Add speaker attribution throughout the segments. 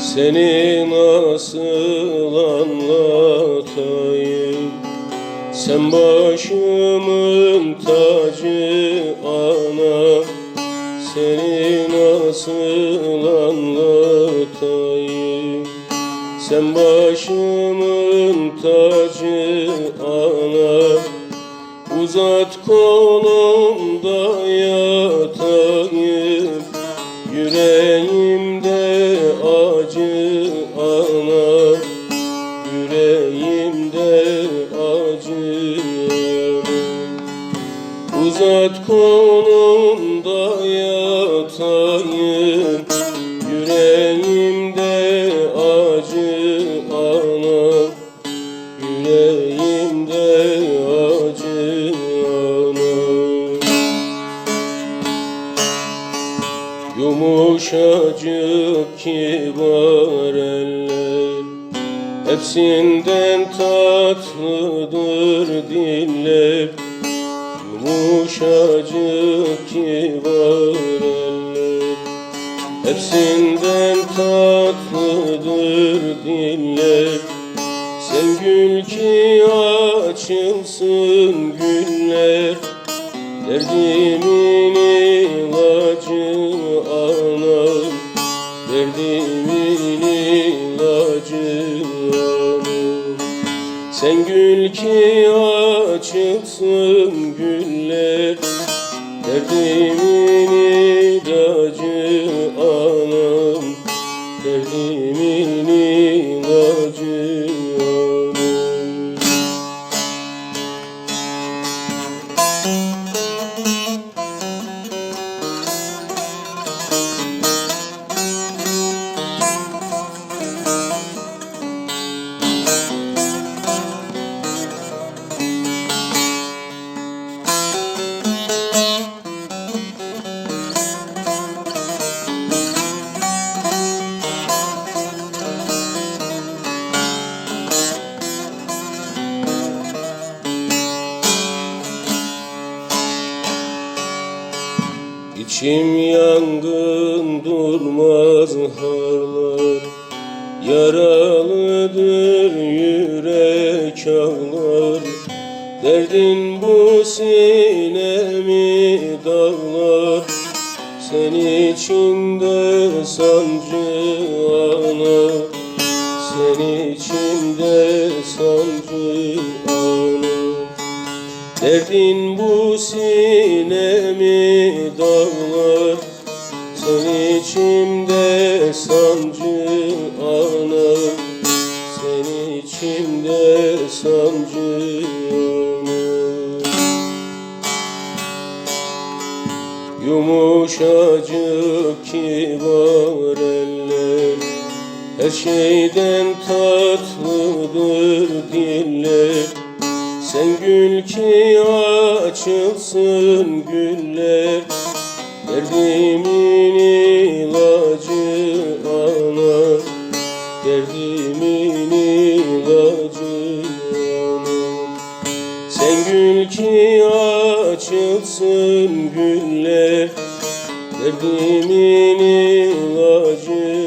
Speaker 1: Seni nasıl anlatayım? Sen başımın tacı ana. Seni nasıl anlatayım? Sen başımın tacı ana. Uzat kolumda yatayım. Yüreğimde Uzat kolumda yatayım. Yüreğimde acı ana. Yüreğimde acı ana. Yumuşacık kibar eller. Hepsinden tatlıdır diller Yumuşacık kibar eller. Hepsinden tatlıdır diller. Sen gül ki açılsın güller. Derdimin ilacı anam Derdimin açılsın güller Derdimin İçim yangın durmaz harlar. Yaralıdır yürek ağlar. Derdin bu sinemi dağlar. Sen içinde sancı ana. Sen içinde sancı ana Derdin bu sinemi dağlar. Sen içimde sancı ana Sen içimde sancı ana Yumuşacık kibar eller. Her şeyden tatlıdır diller sen gül ki açılsın güller Derdimin ilacı ana Derdimin ilacı ana Sen gül ki açılsın güller Derdimin ilacı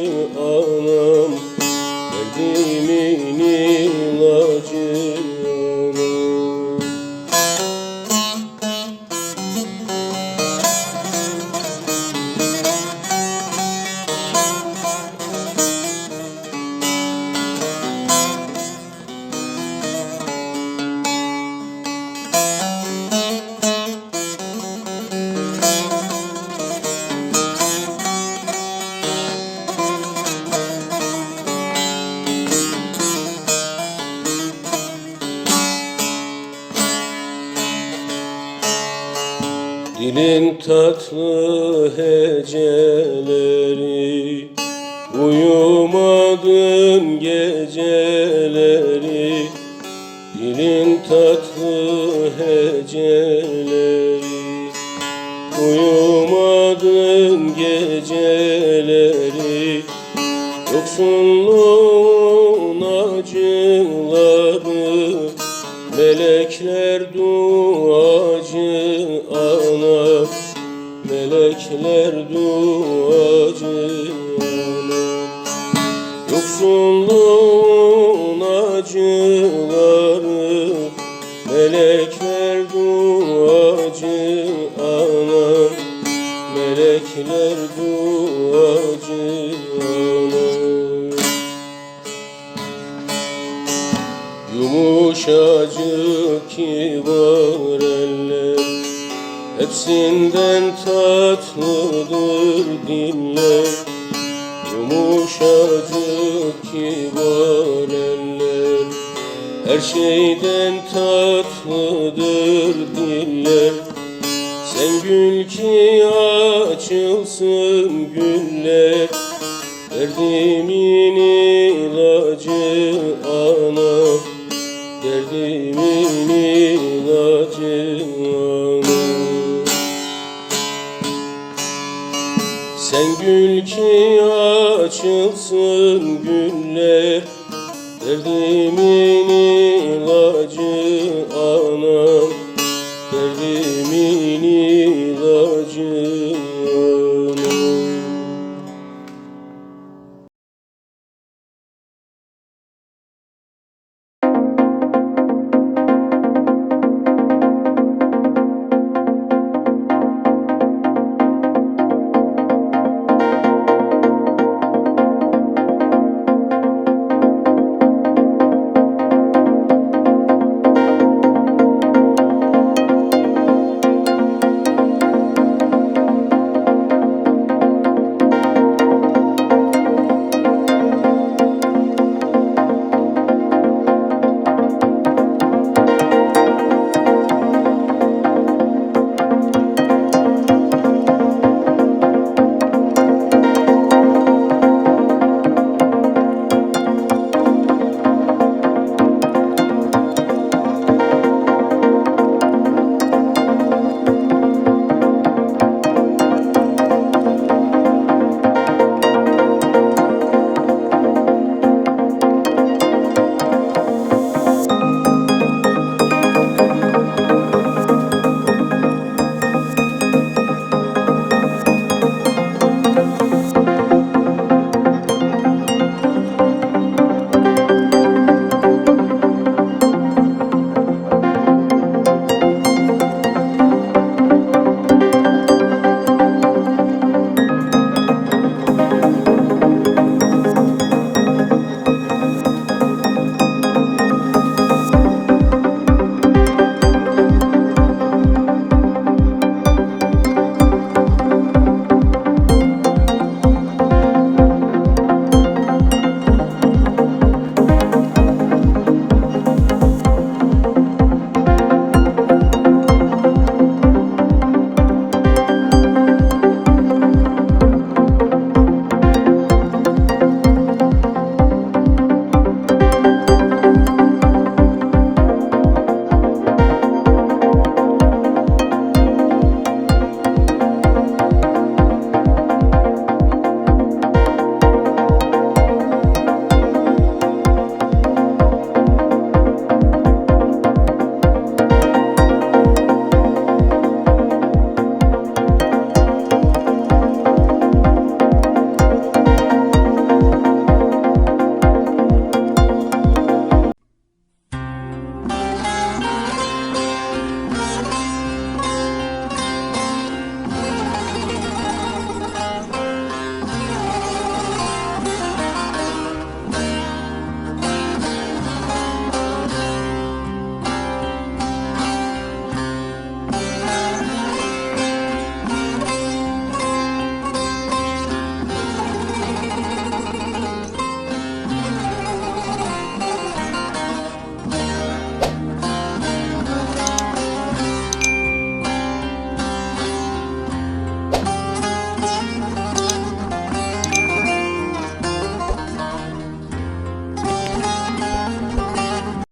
Speaker 1: Dilin tatlı heceleri Uyumadın geceleri. Dilin tatlı heceleri Uyumadın geceleri. Yoksunluğun Melekler duacı ana Yoksulluğun acıları Melekler duacı ana Melekler duacı ana Yumuşacık kibar eller Hepsinden tatlıdır diller Yumuşacık kibar eller. Her şeyden tatlıdır diller Sen gül ki açılsın güller. Derdimin Sen gül ki açılsın güller Derdimin ilacı anam Derdimin ilacı